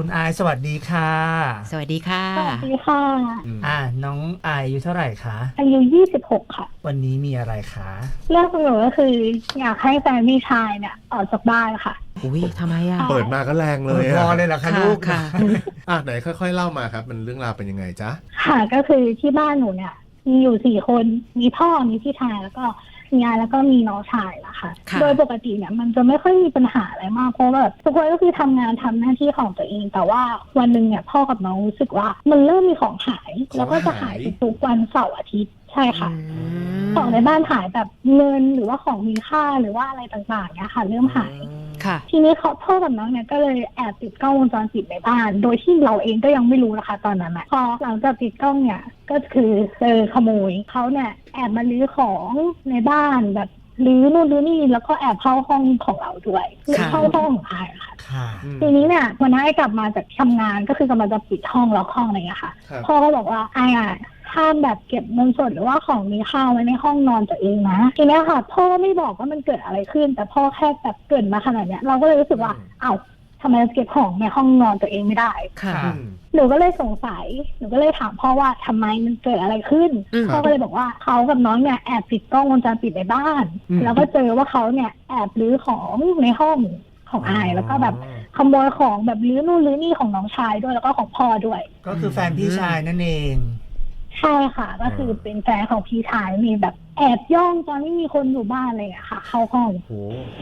คุณอายสวัสดีค่ะ สวัสดีค่ะ สวัสดีค่ะอืมอ่า น้องอายอายุเท่าไหร่คะ อายุ 26 ค่ะ วันนี้มีอะไรคะเรื่องของหนูก็คือ อยากให้แฟนพี่ชายเนี่ยออกจากบ้านค่ะ อุ้ยทำไมอะ เปิดมาก็แรงเลยพออะเลยเหรอคะค่ะลูก ค่ะ อะไหนค่อย ๆ เล่ามาครับ มันเรื่องราวเป็นยังไงจ๊ะ ค่ะก็คือที่บ้านหนูเนี่ย มีอยู่สี่คน มีพ่อ มีพี่ชายแล้วก็ มียายแล้วก็มีน้องชายละค่ะค่ะ โดยปกติเนี่ยมันจะไม่ค่อยมีปัญหาอะไรมากเพราะว่าแบบทุกคนก็คือทำงานทำหน้าที่ของตัวเอง แต่ว่าวันหนึ่งเนี่ยพ่อกับน้องรู้สึกว่า มันเริ่มมีของหาย ของหาย แล้วก็จะหายทุกๆวันเสาร์อาทิตย์ใช่ค่ะ อืมของในบ้านหายแบบเงินหรือว่าของมีค่าหรือว่าอะไรต่างๆเนี่ยค่ะ เริ่มหายค่ะ ทีนี้เขาพ่อกับน้องเนี่ยก็เลยแอบติดกล้องวงจรปิดในบ้าน โดยที่เราเองก็ยังไม่รู้นะคะ ตอนนั้นอะพอหลังจากติดกล้องเนี่ยก็คือเจอขโมยเขาเนี่ยแอบมาลื้อของในบ้านแบบลื้อนู่นลื้อนี่แล้วก็แอบเข้าห้องของเราด้วยหรือค่ะเข้าห้องของอายอะค่ะค่ะอืมทีนี้เนี่ยวันนั้นไอ้กลับมาจากทำงานก็คือกำลังจะปิดห้องล็อกห้องอะไรอย่างเงี้ยค่ะครับพ่อก็บอกว่าไอ้อะ ห้ามแบบเก็บเงินสดหรือว่าของมีค่าไว้ในห้องนอนตัวเองนะทีเนี้ยค่ะ พ่อไม่บอกว่ามันเกิดอะไรขึ้น แต่พ่อแค่แบบเกรินมาขนาดเนี้ยเราก็เลยรู้สึกว่าอืมเอ้าทำไมเก็บของในห้องนอนตัวเองไม่ได้ค่ะค่ะ อืม หนูก็เลยสงสัย หนูก็เลยถามพ่อว่าทำไมมันเกิดอะไรขึ้น อืม พ่อก็เลยบอกว่าเขากับน้องเนี่ยแอบติดกล้องวงจรปิดในบ้าน อืม แล้วก็เจอว่าเขาเนี่ยแอบรื้อของในห้องของอายแล้วก็แบบขโมยของแบบรื้อนู่นรื้อนี่ของน้องชายด้วยแล้วก็ของพ่อด้วย ก็คือแฟนพี่ชายนั่นเอง ใช่ค่ะ ก็คือเป็นแฟนของพี่ชายมีแบบแอบย่องตอนไม่มีคนอยู่บ้านอะไรอย่างเงี้ยค่ะ เข้าห้องโห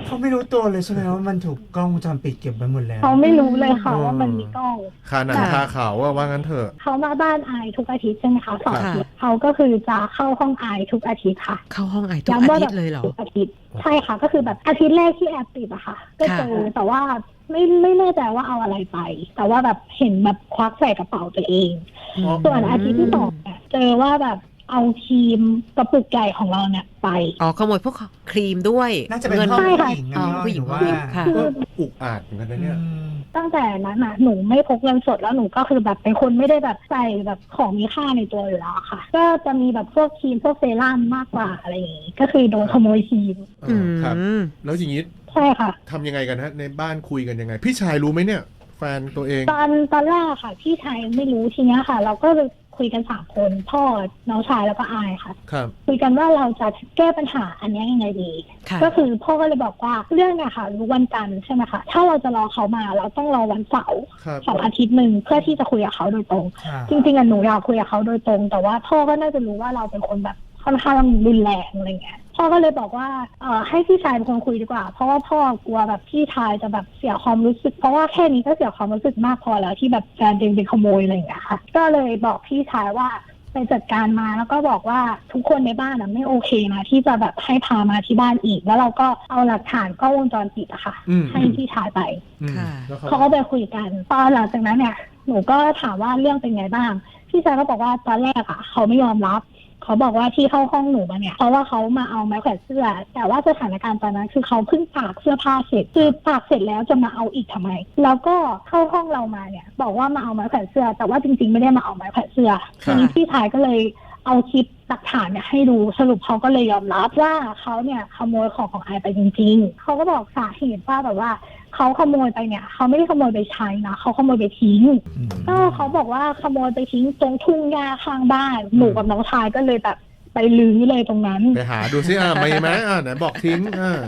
เขาไม่รู้ตัวเลยใช่ไหมว่ามันถูกกล้องวงจรปิดเก็บไว้หมดแล้ว เขาไม่รู้เลยค่ะอืมว่ามันมีกล้อง คาหนังค่ะคาเขาว่าว่างั้นเถอะ เขามาบ้านอายทุกอาทิตย์ใช่ไหมคะสองอาค่ะทิตย์เขาก็คือจะเข้าห้องอายทุกอาทิตย์ค่ะเข้าห้องไอทุกย้ำอาว่าทิแบตบย์เลยเหรอ ทุกอาทิตย์ใช่ค่ะ ก็คือแบบอาทิตย์แรกที่แอบติดอะค่ะ ก็เจอแต่ว่า ไม่ไม่แน่ใจว่าเอาอะไรไป แต่ว่าแบบเห็นแบบควักใส่กระเป๋าตัวเองอ๋อส่วนอาทิตย์ที่สองเนี่ยเจอว่าแบบ เอาครีมกระปุกใหญ่ของเราเนี่ยไป อ๋อขโมยพวกครีมด้วยน่าจะเป็นงิห้องใช่ผู้ค่ะหญิงอ๋นะอพี่อ้อยผู้หญิงรือว่าผู้หญิงค่ะคืออุกอาจเหมือนกันนะเนี่ยอืมตั้งแต่นั้นน่ะหนูไม่พกเงินสดแล้วหนูก็คือแบบเป็นคนไม่ได้แบบใส่แบบของมีค่าในตัวอยู่แล้วค่ะ ก็จะมีแบบพวกครีมพวกเซรั่มมากกว่าอะไรอย่างงี้ก็คือโดนขโมยครีมเออครับอืมแล้วอย่างนี้ใช่ค่ะ ทำยังไงกันฮะ ในบ้านคุยกันยังไง พี่ชายรู้ไหมเนี่ย แฟนตัวเอง ตอนตอนแรกค่ะ พี่ชายไม่รู้ทีเนี้ยค่ะ เราก็เลย คุยกันสามคนพ่อน้องชายแล้วก็อายค่ะ ครับ คุยกันว่าเราจะแก้ปัญหาอันเนี้ยยังไงดี ค่ะ ก็คือพ่อก็เลยบอกว่าเรื่องอะค่ะรู้วันจันทร์ใช่ไหมคะถ้าเราจะรอเขามาเราต้องรอวันเสาร์ครับเสาร์อาทิตย์หนึ่งเพื่อที่จะคุยกับเขาโดยตรงค่ะจริงๆอะหนูอยากคุยกับเขาโดยตรง แต่ว่าพ่อก็น่าจะรู้ว่าเราเป็นคนแบบค่อนข้างรุนแรงอะไรเงี้ย พ่อก็เลยบอกว่าเอ่อให้พี่ชายเป็นคนคุยดีกว่า เพราะว่าพ่อกลัวแบบพี่ชายจะแบบเสียความรู้สึก เพราะว่าแค่นี้ก็เสียความรู้สึกมากพอแล้วที่แบบแฟนเองเป็นขโมยอะไรอย่างเงี้ยค่ะ ก็เลยบอกพี่ชายว่าไปจัดการมาแล้วก็บอกว่าทุกคนในบ้านอะไม่โอเคนะที่จะแบบให้พามาที่บ้านอีก แล้วเราก็เอาหลักฐานกล้องวงจรปิดอะค่ะ อืม ให้พี่ชายไป อืมค่ะ แล้วเขาเขาก็ไปคุยกันตอนหลังจากนั้นเนี่ยหนูก็ถามว่าเรื่องเป็นไงบ้าง พี่ชายก็บอกว่าตอนแรกอะเขาไม่ยอมรับ เขาบอกว่าที่เข้าห้องหนูมาเนี่ยเพราะว่าเขามาเอาไม้แขวนเสื้อ แต่ว่าสถานการณ์ตอนนั้นคือเขาเพิ่งตากเสื้อผ้าเสร็จคือตากเสร็จแล้วจะมาเอาอีกทำไม แล้วก็เข้าห้องเรามาเนี่ย บอกว่ามาเอาไม้แขวนเสื้อ แต่ว่าจริงๆไม่ได้มาเอาไม้แขวนเสื้อครัทีบนี้พี่ชายก็เลย เอาคลิปหลักฐานเนี่ยให้ดูสรุปเขาก็เลยยอมรับว่าเขาเนี่ยขโมยของของไอไปจริง ๆเขาก็บอกสาเหตุว่าแบบว่าเขาขโมยไปเนี่ยเขาไม่ได้ขโมยไปใช้นะเขาขโมยไปทิ้งอืมก็เขาบอกว่าขโมยไปทิ้งตรงทุ่งหญ้าข้างบ้านหนูกับน้องชายก็เลยแบบไปลื้อเลยตรงนั้น ไปหาดูซิอะมีไหมอะไหนบอกทิ้งอ่า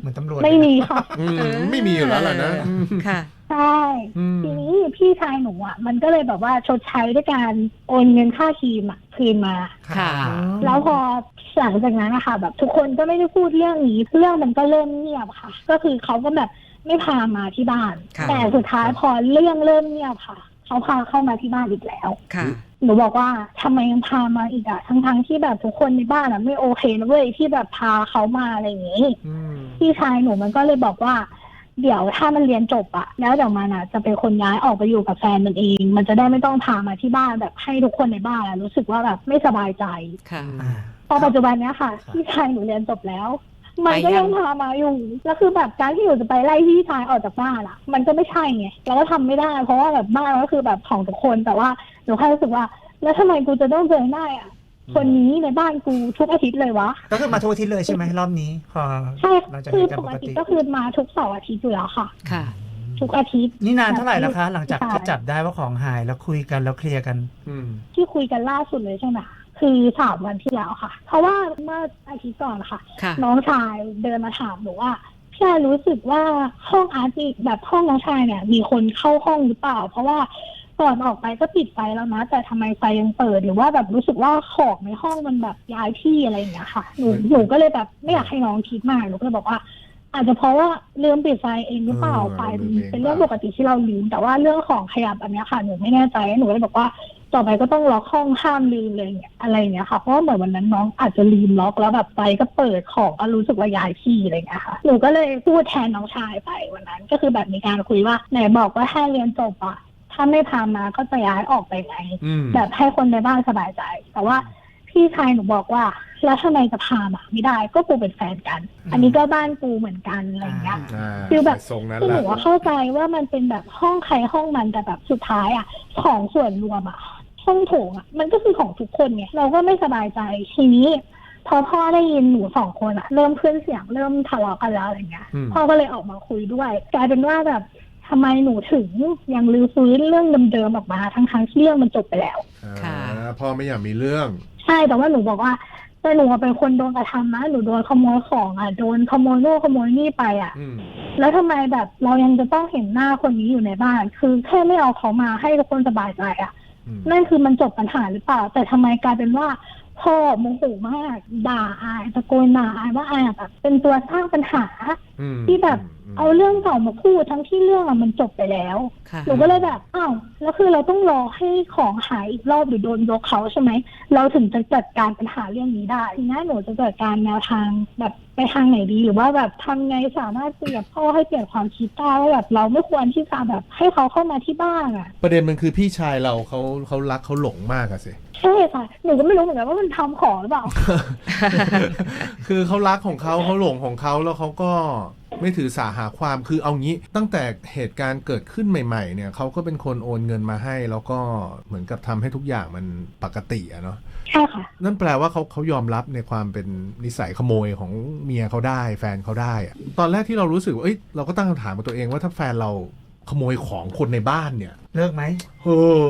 เหมือนตำรวจไม่มีค่ะอืมไม่มีอยู่แล้วล่ะนะอืมค่ะ ใช่ อืม ทีนี้พี่ชายหนูอะ มันก็เลยแบบว่าชดใช้ด้วยการโอนเงินค่าครีมอะคืนมา ค่ะ แล้วพอหลังจากนั้นนะคะแบบทุกคนก็ไม่ได้พูดเรื่องนี้เรื่องมันก็เริ่มเงียบค่ะ ก็คือเขาก็แบบไม่พามาที่บ้าน ค่ะ แต่สุดท้ายพอเรื่องเริ่มเงียบค่ะเขาพาเข้ามาที่บ้านอีกแล้ว ค่ะ หนูบอกว่าทำไมยังพามาอีกอะทั้งๆที่แบบทุกคนในบ้านอะไม่โอเคนะเว้ยที่แบบพาเขามาอะไรอย่างงี้ อืม พี่ชายหนูมันก็เลยบอกว่า เดี๋ยวถ้ามันเรียนจบอะแล้วเดี๋ยวมันอะจะเป็นคนย้ายออกไปอยู่กับแฟนมันเอง มันจะได้ไม่ต้องพามาที่บ้านแบบให้ทุกคนในบ้านอะรู้สึกว่าแบบไม่สบายใจค่ะ อ่า พอปัจจุบันเนี้ยค่ะครับ พี่ชายหนูเรียนจบแล้ว มันก็ไปยัยังงพามาอยู่แล้วคือแบบการที่หนูจะไปไล่พี่ชายออกจากบ้านอะมันก็ไม่ใช่ไงเราก็ทำไม่ได้ เพราะว่าแบบบ้านก็คือแบบของทุกคนแต่ว่าหนูแค่รู้สึกว่า แล้วทำไมกูจะต้องเจอหน้าอะ คนนี้ในบ้านกูทุกอาทิตย์เลยวะ ก็คือมาทุกอาทิตย์เลยใช่ไหมรอบนี้ พอใช่เราจะคืเห็อนกันปปกกติติก็คือมาทุกเสาร์อาทิตย์อยู่แล้วค่ะ ค่ะ ทุกอาทิตย์ นี่นานเท่าไหร่แล้วคะ หลังจากใช่ที่จับได้ว่าของหายแล้วคุยกันแล้วเคลียร์กัน อืม ที่คุยกันล่าสุดเลยใช่ไหมคะคือสามวันที่แล้วค่ะ เพราะว่าเมื่ออาทิตย์ก่อนค่ะ ค่ะ น้องชายเดินมาถามหนูว่าพี่ชายรู้สึกว่าห้องอาร์ตนี่แบบห้องน้องชายเนี่ย มีคนเข้าห้องหรือเปล่า เพราะว่า ก่อนออกไปก็ปิดไฟแล้วนะ แต่ทำไมไฟยังเปิดหรือว่าแบบรู้สึกว่าของในห้องมันแบบย้ายที่อะไรอย่างเงี้ยค่ะหนูหนูก็เลยแบบไม่อยากให้น้องคิดมากหนูก็เลยบอกว่า อาจจะเพราะว่าลืมปิดไฟเองหรือเปล่าเออไฟลืมเองเป็นเรื่องปกติที่เราลืม แต่ว่าเรื่องของขยับอันเนี้ยค่ะหนูไม่แน่ใจหนูเลยบอกว่าต่อไปก็ต้องล็อกห้องห้ามลืมเลยเนี่ยอะไรอย่างเงี้ยค่ะ เพราะว่าเหมือนวันนั้นน้องอาจจะลืมล็อกแล้วแบบไฟก็เปิดของก็รู้สึกว่าย้ายที่อะไรอย่างเงี้ยค่ะหนูก็เลยพูดแทนน้องชายไปวันนั้น ก็คือแบบมีการคุยว่าไหนบอกว่าถ้าเรียนจบอะ ถ้าไม่พามาก็จะย้ายออกไปไงอืมแบบให้คนในบ้านสบายใจ แต่ว่าพี่ชายหนูบอกว่า แล้วทำไมจะพามาไม่ได้ก็กูเป็นแฟนกันอืมอันนี้ก็บ้านกูเหมือนกันอะไรอย่างเงี้ยอ่าคือแบบ ทรงนั้นคือแหหละนูว่าเข้าใจว่ามันเป็นแบบห้องใครห้องมันแต่แบบสุดท้ายอะ ของส่วนรวมอะห้องโถงอะมันก็คือของทุกคนไงเราก็ไม่สบายใจทีนี้ พอพ่อได้ยินหนูสองคนอะ เริ่มขึ้นเสียงเริ่มทะเลาะกันแล้วอะไรเงี้ยอืม พ่อก็เลยออกมาคุยด้วยกลายเป็นว่าแบบ ทำไมหนูถึงยังรื้อฟื้นเรื่องเดิมๆออกมาทั้งๆที่เรื่องมันจบไปแล้วค่ะ อ่าพ่อไม่อยากมีเรื่อง ใช่แต่ว่าหนูบอกว่าแต่หนูอะเป็นคนโดนกระทำนะหนูโดนขโมยของอะโดนขโมยโน่นขโมยนี่ไปอะ อืม แล้วทำไมแบบเรายังจะต้องเห็นหน้าคนนี้อยู่ในบ้าน คือแค่ไม่เอาเขามาให้ทุกคนสบายใจอะ อืม นั่นคือมันจบปัญหาหรือเปล่า แต่ทำไมกลายเป็นว่า พ่อโมโหมาก ด่าอายตะโกนด่าอายว่าอายอะแบบเป็นตัวสร้างปัญหา อืมที่แบบอืม เอาเรื่องเก่ามาพูดทั้งที่เรื่องอะมันจบไปแล้วค่ะหนูก็เลยแบบอ้าวแล้วคือเราต้องรอให้ของหายอีกรอบหรือโดนยกเขาใช่ไหมเราถึงจะจัดการปัญหาเรื่องนี้ได้ทีนี้หนูจะจัดการแนวทางแบบไปทางไหนดีหรือว่าแบบทำไงสามารถคุยกับพ่อให้เปลี่ยนความคิดได้ว่าแบบเราไม่ควรที่จะแบบให้เขาเข้ามาที่บ้านอะประเด็นมันคือพี่ชายเราเขาเขารักเขาหลงมากอะสิ ใช่ค่ะหนูก็ไม่รู้เหมือนกันว่ามันทำของหรือเปล่า คือเขารักของเขาเขาหลงของเขาแล้วเขาก็ไม่ถือสาหาความคือเอางี้ตั้งแต่เหตุการณ์เกิดขึ้นใหม่ ๆ เนี่ยเขาก็เป็นคนโอนเงินมาให้ แล้วก็เหมือนกับทำให้ทุกอย่างมันปกติอะเนาะใช่ค่ะ นั่นแปลว่าเขาเขายอมรับในความเป็นนิสัยขโมยของเมียเขาได้ แฟนเขาได้อะตอนแรกที่เรารู้สึกว่าเอ้ยเราก็ตั้งคำถามกับตัวเองว่าถ้าแฟนเราขโมยของคนในบ้านเนี่ย เลิกไหม เออ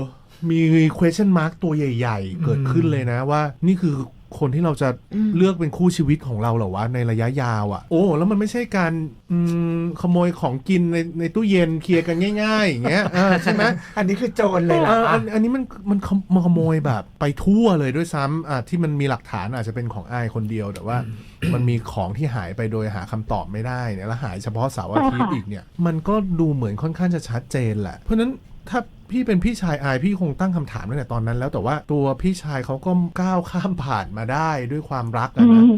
มี question mark ตัวใหญ่ ๆ เกิดขึ้นเลยนะว่า นี่คือคนที่เราจะอืมเลือกเป็นคู่ชีวิตของเราเหรอวะในระยะยาวอะ่ะ โอ้แล้วมันไม่ใช่การอืมขโมยของกินในในตู้เย็นเคลียร์กันง่าย ๆ อย่างเงี้ยอ่าใช่ไหมอันนี้คือโจรเลยเหรเออออัคะนอันนี้มันมันขโมมันขโมยแบบ ไปทั่วเลยด้วยซ้ำอะที่มันมีหลักฐานอาจจะเป็นของอายคนเดียวแต่ว่า มันมีของที่หายไปโดยหาคำตอบไม่ได้เนี่ยแล้วหายเฉพาะเสาร์อาทิตย์ใช่ค่ะอีกเนี่ย มันก็ดูเหมือนค่อนข้างจะชัดเจนแหละเพราะฉะนั้น ถ้าพี่เป็นพี่ชายอายพี่คงตั้งคำถามตั้งแต่ตอนนั้น แล้วแต่ว่าตัวพี่ชายเขาก็ก้าวข้ามผ่านมาได้ด้วยความรักอือะนะม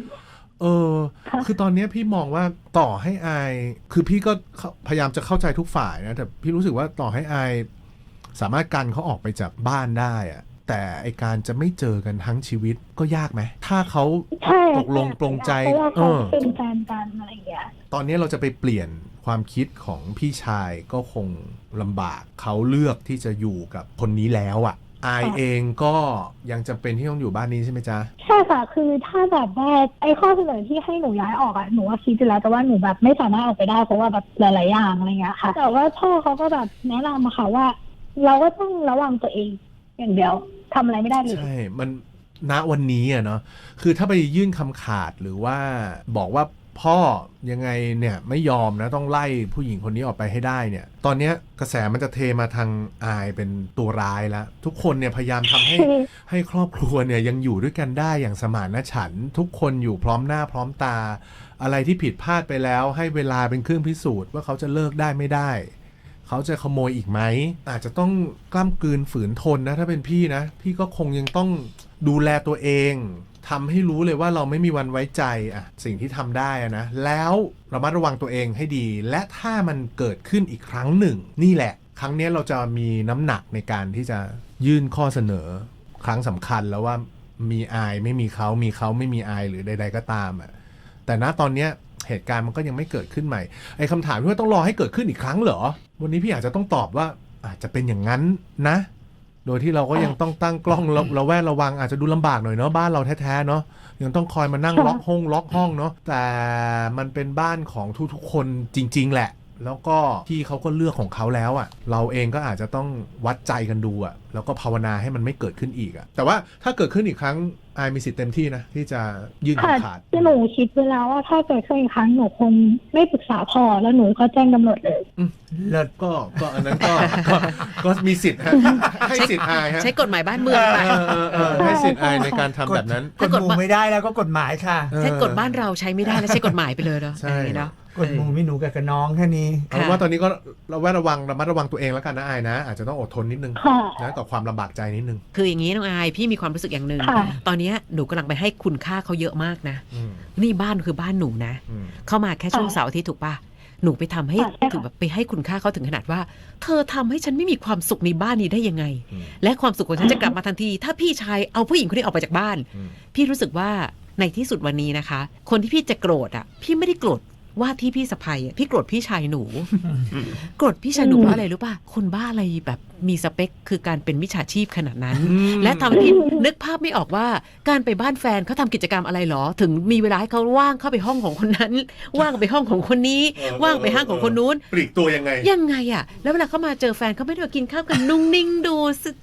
เออค่ะคือตอนเนี้ยพี่มองว่าต่อให้อาย คือพี่ก็เข้าพยายามจะเข้าใจทุกฝ่ายนะ แต่พี่รู้สึกว่าต่อให้อาย สามารถกันเขาออกไปจากบ้านได้อะแต่ไอการจะไม่เจอกันทั้งชีวิตก็ยากไหม ถ้าเขาใช่ตกลงปรงใจเพราะว่าเอเขาอเป็นแฟนกันอะไรอย่างเงี้ย ตอนนี้เราจะไปเปลี่ยน ความคิดของพี่ชายก็คงลำบากเขาเลือกที่จะอยู่กับคนนี้แล้วอะ่ะอายเองก็ยังจำเป็นที่ต้องอยู่บ้านนี้ใช่ไหมจ๊ะ ใช่ค่ะ คือถ้าแบบว่าไอ้ข้อเสนอที่ให้หนูย้ายออกอะหนูว่าคิดไปแล้วแต่ว่าหนูแบบไม่สามารถออกไปได้เพราะว่าแบบหลาย ๆ อย่างอะไรเงี้ยค่ะ แต่ว่าพ่อเขาก็แบบแนะนำมาค่ะว่า เราก็ต้องระวังตัวเอง อย่างเดียวทำอะไรไม่ได้เลยใช่มันณวันนี้อะเนาะคือถ้าไปยื่นคำขาดหรือว่าบอกว่า พ่อยังไงเนี่ยไม่ยอมนะต้องไล่ผู้หญิงคนนี้ออกไปให้ได้เนี่ย ตอนเนี้ยกระแสมันจะเทมาทางอายเป็นตัวร้ายแล้ว ทุกคนเนี่ยพยายามทำให้คือให้ครอบครัวเนี่ยยังอยู่ด้วยกันได้อย่างสมานฉันท์ทุกคนอยู่พร้อมหน้าพร้อมตา อะไรที่ผิดพลาดไปแล้ว ให้เวลาเป็นเครื่องพิสูจน์ว่าเขาจะเลิกได้ไม่ได้เขาจะขโมยอีกไหม อาจจะต้องกล้ำกลืนฝืนทนนะ ถ้าเป็นพี่นะ พี่ก็คงยังต้องดูแลตัวเอง ทำให้รู้เลยว่าเราไม่มีวันไว้ใจอะสิ่งที่ทำได้อะนะ แล้วระมัดระวังตัวเองให้ดี และถ้ามันเกิดขึ้นอีกครั้งหนึ่ง นี่แหละ ครั้งนี้เราจะมีน้ำหนักในการที่จะยื่นข้อเสนอ ครั้งสำคัญแล้วว่ามีอายไม่มีเขามีเขาไม่มีอายหรือใด ๆ ก็ตามอะแต่ณตอนเนี้ยเหตุการณ์มันก็ยังไม่เกิดขึ้นใหม่ไอ้คำถามที่ว่าต้องรอให้เกิดขึ้นอีกครั้งเหรอ วันนี้พี่อาจจะต้องตอบว่าอาจจะเป็นอย่างนั้นนะ โดยที่เราก็ยังต้องตั้งกล้องระระแวดระวังอาจจะดูลำบากหน่อยเนาะบ้านเราแท้ๆเนาะยังต้องคอยมานั่งค่ะล็อกห้องล็อกห้องเนาะแต่มันเป็นบ้านของทุกๆคนจริง ๆ แหละ แล้วก็พี่เขาก็เลือกของเขาแล้วอะเราเองก็อาจจะต้องวัดใจกันดูอะแล้วก็ภาวนาให้มันไม่เกิดขึ้นอีกอะแต่ว่าถ้าเกิดขึ้นอีกครั้งอายมีสิทธิ์เต็มที่นะที่จะยื่นค่ะขาดที่หนูคิดไว้แล้วว่าถ้าเกิดขึ้นอีกครั้งหนูคงไม่ปรึกษาพ่อแล้วหนูก็แจ้งตำรวจเลยเลิศก็ก็อันนั้นก็ก็ก็มีสิทธิ์ฮะให้สิทธิ์อายฮะใช้กฎหมายบ้านเมืองไปเออเออเออให้สิทธิ์อายในการทำแบบนั้นกฎหมู่ไม่ได้แล้วก็กฎหมายค่ะ ใช้กฎบ้านเราใช้ไม่ได้แล้วใช้กฎหมายไปเลยเนาะใช่อันนี้เนาะ กฎหมู่มีหนูกับกับน้องแค่นี้เอาเป็นว่าตอนนี้ก็ระแวดระวังระมัดระวังตัวเองแล้วกันนะอายนะ อาจจะต้องอดทนนิดนึงค่ะนะกับความลำบากใจนิดนึง คืออย่างนี้น้องอายพี่มีความรู้สึกอย่างหนึ่งค่ะตอนเนี้ยหนูกำลังไปให้คุณค่าเขาเยอะมากนะอืมนี่บ้านคือบ้านหนูนะอืมเข้ามาแค่ช่วงค่ะเสาร์อาทิตย์ถูกปะหนูไปทำให้ค่ะใช่ค่ะถึงแบบไปให้คุณค่าเขาถึงขนาดว่า เธอทำให้ฉันไม่มีความสุขในบ้านนี้ได้ยังไงอืมและความสุขของฉันจะกลับมาทันที ถ้าพี่ชายเอาผู้หญิงคนนี้ออกไปจากบ้านอืมพี่รู้สึกว่าในที่สุดวันนี้นะคะ คนที่พี่จะโกรธอะ พี่ไม่ได้โกรธ ว่าที่พี่สะพายอะพี่โกรธพี่ชายหนูโกรธพี่ชายหนูเพราะอะไรรู้ป่ะคนบ้าอะไรแบบมีสเปคคือการเป็นมิจฉาชีพขนาดนั้นอืมและทำให้พี่นึกภาพไม่ออกว่าการไปบ้านแฟนเขาทำกิจกรรมอะไรหรอ ถึงมีเวลาให้เขาว่างเข้าไปห้องของคนนั้น ว่างไปห้องของคนนี้เออว่างไปห้างของคนนู้นปลีกตัวยังไง ยังไงอะแล้วเวลาเขามาเจอแฟนเขาไม่ได้มากินข้าวกันนุ่งนิ่งดู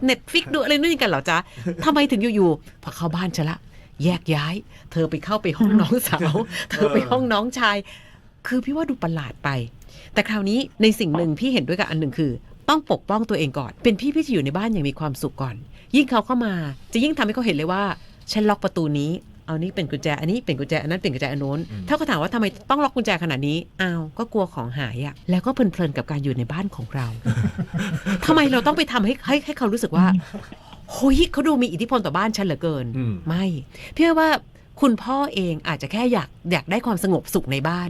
เน็ตฟิกดูอะไรนู่นกันเหรอจ๊ะทำไมถึงอยู่ๆพอเข้าบ้านฉันละแยกย้าย เธอไปเข้าไปห้องน้องสาว เธอไปห้องน้องชาย คือพี่ว่าดูประหลาดไป แต่คราวนี้ในสิ่งหนึ่งพี่เห็นด้วยกับอันหนึ่งคือ ต้องปกป้องตัวเองก่อน เป็นพี่พี่จะอยู่ในบ้านอย่างมีความสุขก่อน ยิ่งเขาเข้ามาจะยิ่งทำให้เขาเห็นเลยว่าฉันล็อกประตูนี้เอานี้เป็นกุญแจ อันนี้เป็นกุญแจ อันนั้นเป็นกุญแจอันโน้นอืมถ้าเขาถามว่าทำไมต้องล็อกกุญแจขนาดนี้ อ้าว ก็กลัวของหายอะแล้วก็เพลินๆกับการอยู่ในบ้านของเราทำไมเราต้องไปทำให้ให้ให้เขารู้สึกว่าโฮ้ยเขาดูมีอิทธิพลต่อบ้านฉันเหลือเกินอืมไม่พี่ว่าคุณพ่อเองอาจจะแค่อยากอยากได้ความสงบสุขในบ้าน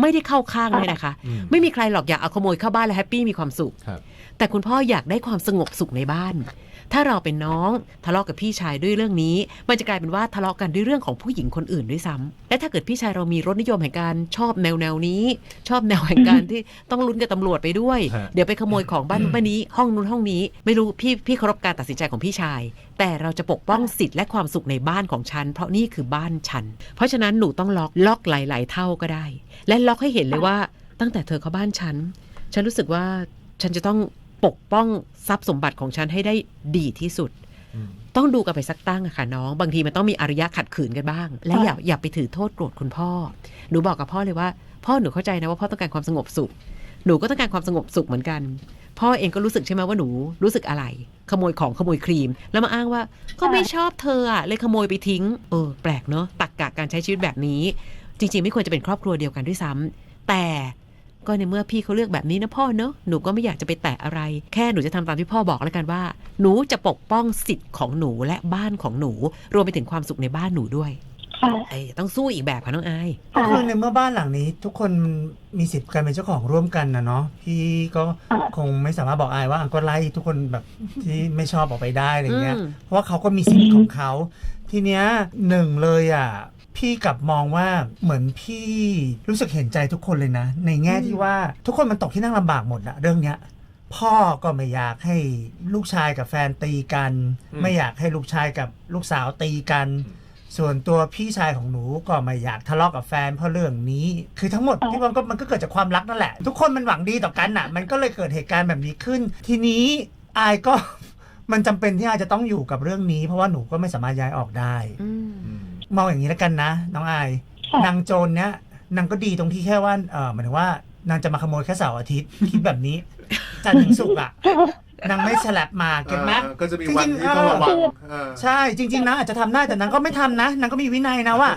ไม่ได้เข้าข้างเลยนะคะอืมไม่มีใครหรอกอยากเอาขโมยเข้าบ้านแล้วแฮปปี้มีความสุขครับแต่คุณพ่ออยากได้ความสงบสุขในบ้าน ถ้าเราเป็นน้องทะเลาะกับพี่ชายด้วยเรื่องนี้ มันจะกลายเป็นว่าทะเลาะกันด้วยเรื่องของผู้หญิงคนอื่นด้วยซ้ำและถ้าเกิดพี่ชายเรามีรสนิยมแห่งการชอบแนวแนวนี้ ชอบแนวแห่งการที่ต้องลุ้นกับตำรวจไปด้วยฮะเดี๋ยวไปขโมยของบ้านนู้นบ้านนี้ ห้องนู้นห้องนี้ ไม่รู้พี่พี่เคารพการตัดสินใจของพี่ชาย แต่เราจะปกป้องสิทธิ์และความสุขในบ้านของฉัน เพราะนี่คือบ้านฉัน เพราะฉะนั้นหนูต้องล็อกล็อกหลาย ๆ เท่าก็ได้ และล็อกให้เห็นเลยว่าตั้งแต่เธอเข้าบ้านฉัน ฉันรู้สึกว่าฉันจะต้อง ปกป้องทรัพย์สมบัติของฉันให้ได้ดีที่สุดอืมต้องดูกันไปสักตั้งอะค่ะน้อง บางทีมันต้องมีอารยะขัดขืนกันบ้าง และอย่าอย่าไปถือโทษโกรธคุณพ่อ หนูบอกกับพ่อเลยว่า พ่อหนูเข้าใจนะว่าพ่อต้องการความสงบสุข หนูก็ต้องการความสงบสุขเหมือนกัน พ่อเองก็รู้สึกใช่ไหมว่าหนูรู้สึกอะไร ขโมยของขโมยครีม แล้วมาอ้างว่า ก็ไม่ชอบเธออะเลยขโมยไปทิ้ง เออ แปลกเนอะตักกะการใช้ชีวิตแบบนี้ จริง ๆ ไม่ควรจะเป็นครอบครัวเดียวกันด้วยซ้ำแต่ ก็ในเมื่อพี่เขาเลือกแบบนี้นะพ่อเนอะหนูก็ไม่อยากจะไปแตะอะไร แค่หนูจะทำตามที่พ่อบอกแล้วกันว่า หนูจะปกป้องสิทธิ์ของหนูและบ้านของหนู รวมไปถึงความสุขในบ้านหนูด้วยค่ะเอ้ยต้องสู้อีกแบบค่ะน้องอายก็ค่ะคือในเมื่อบ้านหลังนี้ ทุกคนมีสิทธิ์การเป็นเจ้าของร่วมกันนะเนาะพี่ก็ค่ะคงไม่สามารถบอกอายว่าอะก็ไล่ทุกคนแบบที่ไม่ชอบออกไปได้อะไรเงี้ยอืมเพราะว่าเขาก็มีสิทธิ์ของเขาทีเนี้ยหนึ่งเลยอะ พี่กลับมองว่าเหมือนพี่รู้สึกเห็นใจทุกคนเลยนะ ในแง่ที่ว่าทุกคนมันตกที่นั่งลำบากหมดอะเรื่องเนี้ย พ่อก็ไม่อยากให้ลูกชายกับแฟนตีกัน อืม ไม่อยากให้ลูกชายกับลูกสาวตีกัน ส่วนตัวพี่ชายของหนูก็ไม่อยากทะเลาะกับแฟนเพราะเรื่องนี้ คือทั้งหมดพี่ว่าก็มันก็เกิดจากความรักนั่นแหละ ทุกคนมันหวังดีต่อกันน่ะมันก็เลยเกิดเหตุการณ์แบบนี้ขึ้น ทีนี้อายก็ มันจำเป็นที่อายจะต้องอยู่กับเรื่องนี้ เพราะว่าหนูก็ไม่สามารถย้ายออกได้ อืมอื มมองอย่างนี้แล้วกันนะ น้องอาย ค่ะ นางโจรเนี้ยนางก็ดีตรงที่แค่ว่าเออหมายถึงว่านางจะมาขโมยแค่เสาร์อาทิตย์ คิดแบบนี้จันทร์ถึงศุกร์อะ นางไม่ฉลับมาเก็ตไหม อ่าก็จะมีวันที่ต้องระวังเออใช่จริง ๆนะอาจจะทำได้แต่นางก็ไม่ทำนะนางก็มีวินัยนะว่า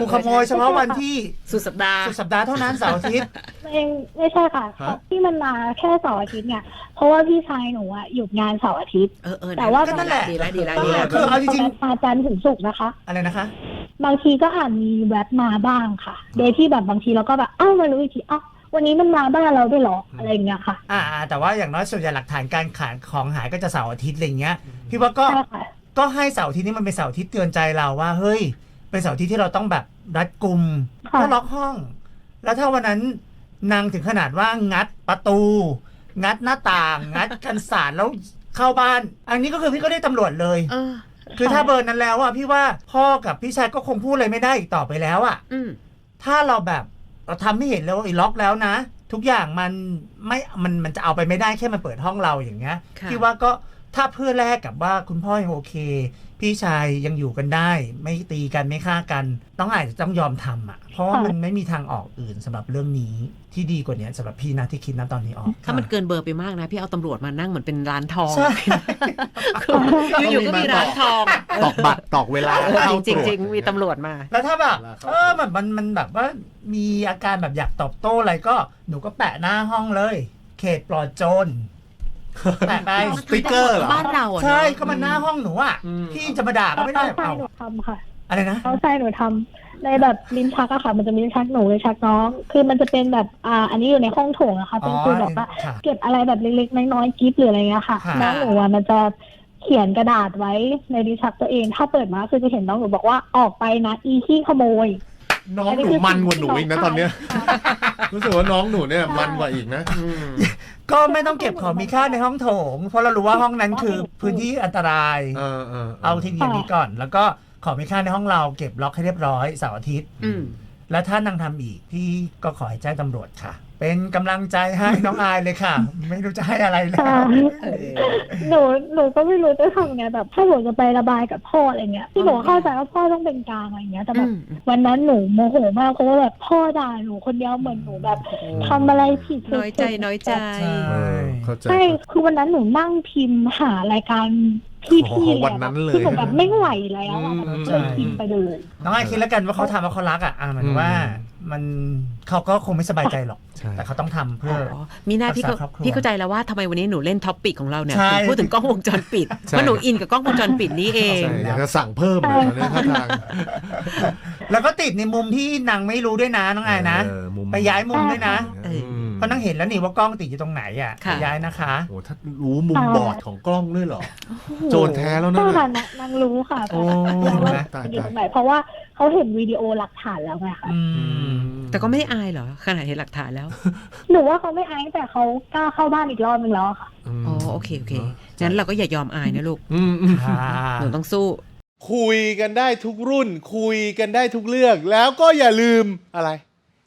กูขโมยเฉพาะวันที่สุดสัปดาห์ สุดสัปดาห์เท่านั้นเสาร์อาทิตย์ ไม่ไม่ใช่ค่ะฮะ ที่มันมาแค่เสาร์อาทิตย์เนี่ยเพราะว่าพี่ชายหนูอะหยุดงานเสาร์อาทิตย์ เออเออแต่ว่าก็นั่นแหละดีแล้วดีแล้วเออดีแล้ว คือเอาจริงมาจันทร์ถึงศุกร์นะคะ อะไรนะคะ บางทีก็อาจมีแวบมาบ้างค่ะ โดยที่แบบบางทีเราก็แบบอ้าวมารู้อีกทีอ้าว วันนี้มันมาบ้านเราด้วยเหรออะไรอย่างเงี้ยค่ะอ่าอ่าแต่ว่าอย่างน้อยส่วนใหญ่หลักฐานการขายของหายก็จะเสาร์อาทิตย์อะไรเงี้ยพี่ว่าก็ใช่ค่ะ ก็ให้เสาร์อาทิตย์นี้มันเป็นเสาร์อาทิตย์เตือนใจเราว่า เฮ้ย เป็นเสาร์อาทิตย์ที่เราต้องแบบรัดกุมค่ะ ก็ล็อกห้อง แล้วถ้าวันนั้นนางถึงขนาดว่างัดประตู งัดหน้าต่าง งัดกันศาสตร์แล้วเข้าบ้าน อันนี้ก็คือพี่ก็ได้ตำรวจเลย เออ คือถ้าเบอร์นั้นแล้วอะพี่ว่าพ่อกับพี่ชายก็คงพูดอะไรไม่ได้อีกต่อไปแล้วอะอืม ถ้าเราแบบ เราทำให้เห็นแล้วว่าอีล็อกแล้วนะ ทุกอย่างมันไม่มันมันจะเอาไปไม่ได้แค่มาเปิดห้องเราอย่างเงี้ยค่ะพี่ว่าก็ ถ้าเพื่อแลกกับว่าคุณพ่อยังโอเค พี่ชายยังอยู่กันได้ ไม่ตีกันไม่ฆ่ากัน ต้องอาจจะต้องยอมทำอะ เพราะว่าค่ะมันไม่มีทางออกอื่นสำหรับเรื่องนี้ที่ดีกว่านี้สำหรับพี่นะที่คิดนะตอนนี้ออก ถ้ามันเกินเบอร์ไปมากนะ พี่เอาตำรวจมานั่งเหมือนเป็นร้านทองใช่คืออยู่ๆก็มีร้านทองตอกบัตรตอกเวลาเออเข้าจริงตวๆจริงๆมีตำรวจมา แล้วถ้าแบบเวลาเข้าเออแบบมันมันแบบว่ามีอาการแบบอยากตอบโต้อะไรก็หนูก็แปะหน้าห้องเลย เขตปลอดโจร แปะไป สติ๊กเกอร์เหรอ บ้านเราอะเนอะใช่ก็มันหน้าห้องหนูอะอืม พี่จะมาด่าก็เขาไม่ได้ใช่เอาหนูทำค่ะอะไรนะ เขาใช่หนูทำในแบบลิ้นชักอะค่ะ มันจะมีลิ้นชักหนูลิ้นชักน้อง คือมันจะเป็นแบบอ่า อันนี้อยู่ในห้องโถงอะค่ะ เป็นคือแบบว่า ค่ะ เก็บอะไรแบบเล็กๆน้อยๆกิฟต์หรืออะไรเงี้ยค่ะค่ะ น้องหนูอะมันจะเขียนกระดาษไว้ในลิ้นชักตัวเอง ถ้าเปิดมาคือจะเห็นน้องหนูบอกว่าออกไปนะอีขี้ขโมย น้องหนูมันกว่าหนูอีกนะตอนเนี้ย รู้สึกว่าน้องหนูเนี่ยมันกว่าอีกนะ ก็ไม่ต้องเก็บของมีค่าในห้องโถง เพราะเรารู้ว่าห้องนั้นคือพื้นที่อันตราย เออเออเอาทีอย่างนี้ก่อน แล้วก็ของมีค่าในห้องเราเก็บล็อกให้เรียบร้อยเสาร์อาทิตย์ อืม แล้วถ้านางทำอีกพี่ก็ขอให้แจ้งตำรวจค่ะ เป็นกำลังใจให้น้องอายเลยค่ะ ไม่รู้จะให้อะไรแล้วค่ะหนูหนูก็ไม่รู้จะทำไงแบบถ้าหนูจะไประบายกับพ่ออะไรเงี้ยที่หนูเข้าใจว่าพ่อต้องเป็นกลางอะไรเงี้ยแต่แบบอืมวันนั้นหนูโมโหมากเพราะว่าแบบพ่อด่าหนูคนเดียวเหมือนหนูแบบทำอะไรผิดน้อยใจน้อยใจใช่เออเข้าใจใช่คือวันนั้นหนูนั่งพิมพ์หารายการ พี่โอ้พี่โหเลยวันอะนั้นเลย คือหนูแบบไม่ไหวแล้วอะอืมแบบก็เลยพิมพ์ไปเลยน้องอายคิดแล้วกันว่าเขาทำว่าเขารักอะอะหมายถึงว่า มันเขาก็คงไม่สบายใจหรอก ใช่ แต่เขาต้องทำเพื่อออ๋อมีหน้าพี่ก็รักษาครอบครัวพี่เข้าใจแล้วว่าทำไมวันนี้หนูเล่นท็อปปิกของเราเนี่ยใช่ ถึงพูดถึงกล้องวงจรปิดใช่ เพราะหนูอินกับกล้องวงจรปิดนี้เอง ใช่อยากจะสั่งเพิ่มเลยตอนนี้ท่าทางแล้วก็ติดในมุมที่นางไม่รู้ด้วยนะน้องอายนะ เออมุมไปย้ายมุมด้วยนะ เออม เพราะนางเห็นแล้วนี่ว่ากล้องติดอยู่ตรงไหนอะค่ะไปย้ายนะคะ โอ้ถ้ารู้มุมบอดของกล้องด้วยเหรอ โจรแท้แล้วใช่นะค่ะนางนางรู้ค่ะโอ้ว่านะตายอยู่ตายตรงไหนเพราะว่าเขาเห็นวิดีโอหลักฐานแล้วไงคะอืมแต่ก็ไม่ได้อายเหรอขนาดเห็นหลักฐานแล้ว หนูว่าเขาไม่อายตั้งแต่เขากล้าเข้าบ้านอีกรอบนึงแล้วอะค่ะมอ๋อโอเคโอเคงั้นเราก็อย่ายอมอายนะลูกอืมอืม ค่ะ หนูต้องสู้ คุยกันได้ทุกรุ่น คุยกันได้ทุกเรื่อง แล้วก็อย่าลืมอะไร